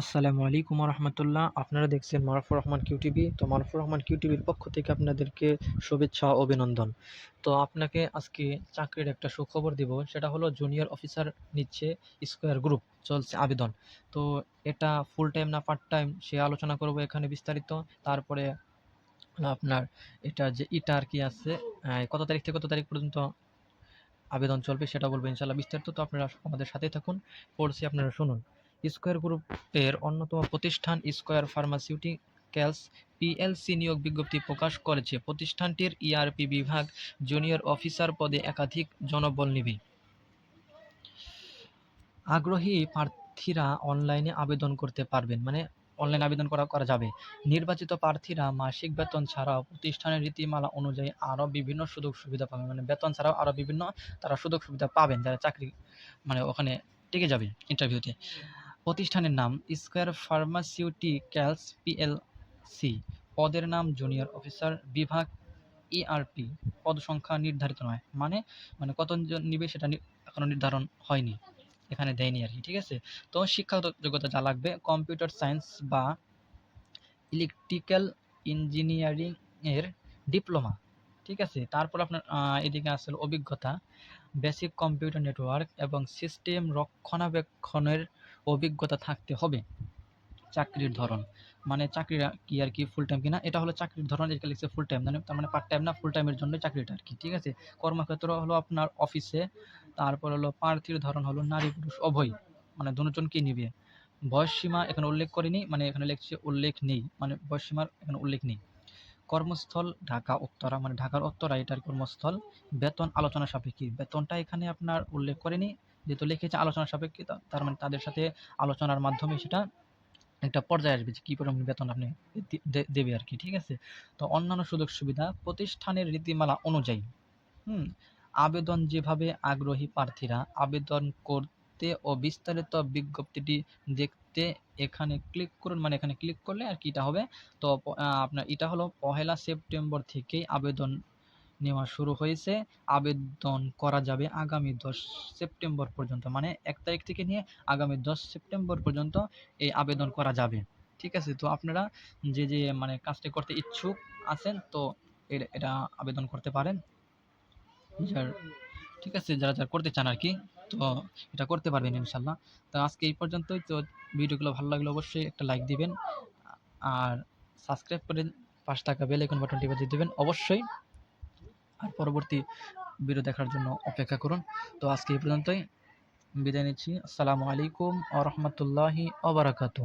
আসসালামু আলাইকুম রহমতুল্লাহ আপনারা দেখছেন মারুফুর রহমান কিউটিভি। তো মারফুর রহমান কিউটিভির পক্ষ থেকে আপনাদেরকে শুভেচ্ছা অভিনন্দন। তো আপনাকে আজকে চাকরির একটা সুখবর দিব। সেটা হলো জুনিয়র অফিসার নিচ্ছে স্কোয়ার গ্রুপ চলছে আবেদন। তো এটা ফুল টাইম না পার্ট টাইম সে আলোচনা করব এখানে বিস্তারিত। তারপরে আপনার এটা যে ইটা আর কি আছে কত তারিখ থেকে কত তারিখ পর্যন্ত আবেদন চলবে সেটা বলব ইনশাল্লাহ বিস্তারিত তো আপনারা আমাদের সাথেই থাকুন। পড়ছি আপনারা শুনুন। স্কোয়ার গ্রুপের অন্যতম প্রতিষ্ঠান স্কোয়ার ফার্মাসিউটিক্যালস পিএলসি নিয়োগ বিজ্ঞপ্তি প্রকাশ করেছে। প্রতিষ্ঠানটির ইআরপি বিভাগ জুনিয়র অফিসার পদে একাধিক জনবল নিবে। আগ্রহী প্রার্থীরা অনলাইনে আবেদন করতে পারবেন মানে অনলাইন আবেদন করা করা যাবে। নির্বাচিত প্রার্থীরা মাসিক বেতন ছাড়াও প্রতিষ্ঠানের রীতিমালা অনুযায়ী আরও বিভিন্ন সুযোগ সুবিধা পাবেন মানে বেতন ছাড়াও আরও বিভিন্ন তারা সুযোগ সুবিধা পাবেন, যারা চাকরি মানে ওখানে টিকে যাবে ইন্টারভিউতে প্রতিষ্ঠানের নাম স্কোয়ার ফার্মাসিউটিক্যালস পিএলসি। পদের নাম জুনিয়র অফিসার বিভাগ ইআরপি পদ সংখ্যা নির্ধারিত নয়। মানে মানে কতজন নিবে সেটা নি- এখনও নির্ধারণ হয়নি। এখানে দেয়নি আর কি, ঠিক আছে? তো শিক্ষাগত যোগ্যতা যা লাগবে, কম্পিউটার সায়েন্স বা ইলেকট্রিক্যাল ইঞ্জিনিয়ারিং এর ডিপ্লোমা, ঠিক আছে? তারপর আপনার এদিকে আসলে অভিজ্ঞতা। বেসিক কম্পিউটার নেটওয়ার্ক এবং সিস্টেম রক্ষণাবেক্ষণের অভিজ্ঞতা থাকতে হবে চাকরির ধরন। মানে চাকরিটা কি আর কি ফুল টাইম কিনা? এটা হলো চাকরির ধরন এটা লিখছে ফুল টাইম মানে তার মানে পার্ট টাইম না ফুল টাইমের জন্য চাকরিটা আর কি, ঠিক আছে? কর্মক্ষেত্র হলো আপনার অফিসে তারপর হলো প্রার্থীর ধরন হলো নারী পুরুষ উভয় মানে দুজনকে নিবে? বয়স সীমা এখানে উল্লেখ করেনি মানে এখানে লিখছে উল্লেখ নেই মানে বয়স সীমার এখানে উল্লেখ নেই। কর্মস্থল ঢাকা উত্তরা মানে ঢাকার উত্তরা এটার কর্মস্থল। বেতন আলোচনা সাপেক্ষে, বেতনটা এখানে আপনার উল্লেখ করেনি যেহেতু লিখেছে আলোচনা সাপেক্ষে তার মানে তাদের সাথে আলোচনার মাধ্যমে সেটা একটা পর্যায়ে আসবে যে কী পরিমাণ বেতন আপনি দেবে আর কি, ঠিক আছে? তো অন্যান্য সুযোগ সুবিধা, প্রতিষ্ঠানের রীতিমালা অনুযায়ী, হুম, আবেদন যেভাবে আগ্রহী প্রার্থীরা আবেদন করতে ও বিস্তারিত বিজ্ঞপ্তিটি দেখতে এখানে ক্লিক করুন মানে এখানে ক্লিক করলে আর কি এটা হবে? তো আপনার এটা হলো পহেলা সেপ্টেম্বর থেকেই আবেদন নেওয়া শুরু হয়েছে। আবেদন করা যাবে আগামী দশ সেপ্টেম্বর পর্যন্ত মানে এক তারিখ থেকে নিয়ে আগামী দশ সেপ্টেম্বর পর্যন্ত এই আবেদন করা যাবে। ঠিক আছে? তো আপনারা যে যে মানে কাজটি করতে ইচ্ছুক আছেন, তো এটা আবেদন করতে পারেন। যার, ঠিক আছে, যারা যারা করতে চান আর কি, তো এটা করতে পারবেন ইনশাল্লাহ। তো আজকে এই পর্যন্তই। তো ভিডিওগুলো ভালো লাগলে অবশ্যই একটা লাইক দিবেন, আর সাবস্ক্রাইব করে পাঁচ টাকা বেল আইকন বাটনটি বাজিয়ে দেবেন অবশ্যই। আর পরবর্তী ভিডিও দেখার জন্য অপেক্ষা করুন। তো আজকে এই পর্যন্তই। বিদায় নিচ্ছি। আসসালামু আলাইকুম আ রহমতুল্লাহি আবরাকাতু